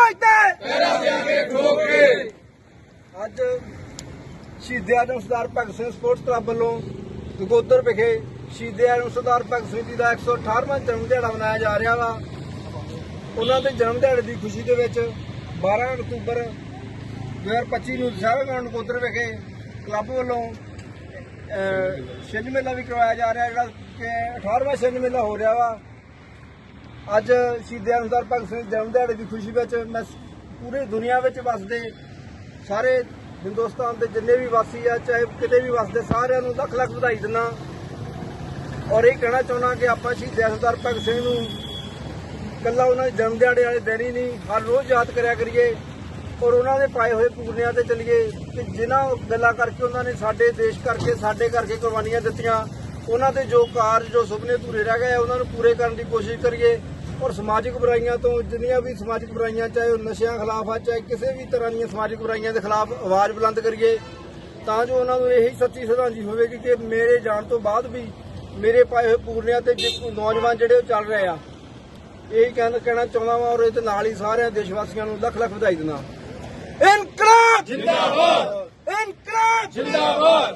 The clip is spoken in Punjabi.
ਪਹੁੰਚਦੇ ਤੇਰਾ ਸਿਆਂਗੇ ਠੋਕ ਕੇ ਅੱਜ ਸ਼ਹੀਦ ਆਜਮ ਸਰਦਾਰ ਭਗਤ ਸਿੰਘ ਸਪੋਰਟਸ ਕਲੱਬ ਵੱਲੋਂ ਦਗੋਦਰ ਵਿਖੇ ਸ਼ਹੀਦ ਆਜਮ ਸਰਦਾਰ ਭਗਤ ਸਿੰਘ ਜੀ ਦਾ 118ਵਾਂ ਜਨਮ ਦਿਹਾੜਾ ਮਨਾਇਆ ਜਾ ਰਿਹਾ ਵਾ। ਉਹਨਾਂ ਦੇ ਜਨਮ ਦਿਹਾੜੇ ਦੀ ਖੁਸ਼ੀ ਦੇ ਵਿੱਚ 12 ਅਕਤੂਬਰ 2025 ਨੂੰ ਦਸ਼ਹਰਾ ਗਰਾਊਂਡ ਕੋਦਰ ਵਿਖੇ ਕਲੱਬ ਵੱਲੋਂ ਛਿੰਝ ਮੇਲਾ ਵੀ ਕਰਵਾਇਆ ਜਾ ਰਿਹਾ ਜਿਹੜਾ ਕਿ 18ਵਾਂ ਛਿੰਝ ਮੇਲਾ ਹੋ ਰਿਹਾ ਵਾ। ਅੱਜ ਸ਼ਹੀਦੇ ਸਰਦਾਰ ਭਗਤ ਸਿੰਘ ਜਨਮ ਦਿਹਾੜੇ ਦੀ ਖੁਸ਼ੀ ਵਿੱਚ ਮੈਂ ਪੂਰੇ ਦੁਨੀਆ ਵਿੱਚ ਵਸਦੇ ਸਾਰੇ ਹਿੰਦੁਸਤਾਨ ਦੇ ਜਿੰਨੇ ਵੀ ਵਾਸੀ ਆ, ਚਾਹੇ ਕਿਤੇ ਵੀ ਵਸਦੇ, ਸਾਰਿਆਂ ਨੂੰ ਲੱਖ ਲੱਖ ਵਧਾਈ ਦਿੰਦਾ। ਔਰ ਇਹ ਕਹਿਣਾ ਚਾਹੁੰਦਾ ਕਿ ਆਪਾਂ ਸ਼ਹੀਦ ਸਰਦਾਰ ਭਗਤ ਸਿੰਘ ਨੂੰ ਕੱਲਾ ਉਹਨਾਂ ਦੇ ਜਨਮ ਦਿਹਾੜੇ ਵਾਲੇ ਦਿਨ ਹੀ ਨਹੀਂ, ਹਰ ਰੋਜ਼ ਯਾਦ ਕਰਿਆ ਕਰੀਏ ਔਰ ਉਹਨਾਂ ਦੇ ਪਾਏ ਹੋਏ ਪੂਰਨਿਆਂ ਤੇ ਚਲੀਏ ਕਿ ਜਿਨ੍ਹਾਂ ਗੱਲਾਂ ਕਰਕੇ ਉਹਨਾਂ ਨੇ ਸਾਡੇ ਦੇਸ਼ ਕਰਕੇ, ਸਾਡੇ ਕਰਕੇ ਕੁਰਬਾਨੀਆਂ ਦਿੱਤੀਆਂ, ਉਹਨਾਂ ਦੇ ਜੋ ਕਾਰਜ ਜੋ ਸੁਪਨੇ ਅਧੂਰੇ ਰਹਿ ਗਏ ਉਹਨਾਂ ਨੂੰ ਪੂਰੇ ਕਰਨ ਦੀ ਕੋਸ਼ਿਸ਼ ਕਰੀਏ। ਔਰ ਸਮਾਜਿਕ ਬੁਰਾਈਆਂ ਤੋਂ ਜਿੰਨੀਆਂ ਵੀ ਸਮਾਜਿਕ ਬੁਰਾਈਆਂ ਚਾਹੇ ਉਹ ਨਸ਼ਿਆਂ ਖਿਲਾਫ ਆ ਚਾਹੇ ਕਿਸੇ ਵੀ ਤਰ੍ਹਾਂ ਦੀਆਂ ਸਮਾਜਿਕ ਬੁਰਾਈਆਂ ਦੇ ਖਿਲਾਫ ਆਵਾਜ਼ ਬੁਲੰਦ ਕਰੀਏ ਤਾਂ ਜੋ ਉਹਨਾਂ ਨੂੰ ਇਹੀ ਸੱਚੀ ਸ਼ਰਧਾਂਜਲੀ ਹੋਵੇਗੀ ਕਿ ਮੇਰੇ ਜਾਣ ਤੋਂ ਬਾਅਦ ਵੀ ਮੇਰੇ ਪਾਏ ਹੋਏ ਪੂਰਨਿਆਂ ਤੇ ਨੌਜਵਾਨ ਜਿਹੜੇ ਉਹ ਚੱਲ ਰਹੇ ਆ ਇਹੀ ਕਹਿਣਾ ਕਹਿਣਾ ਚਾਹੁੰਦਾ ਵਾਂ ਔਰ ਇਹਦੇ ਨਾਲ ਹੀ ਸਾਰਿਆਂ ਦੇਸ਼ ਵਾਸੀਆਂ ਨੂੰ ਲੱਖ ਲੱਖ ਵਧਾਈ ਦਿੰਦਾ ਇਨਕਲਾਬ! ਜਿੰਦਾਬਾਦ! ਇਨਕਲਾਬ! ਜਿੰਦਾਬਾਦ!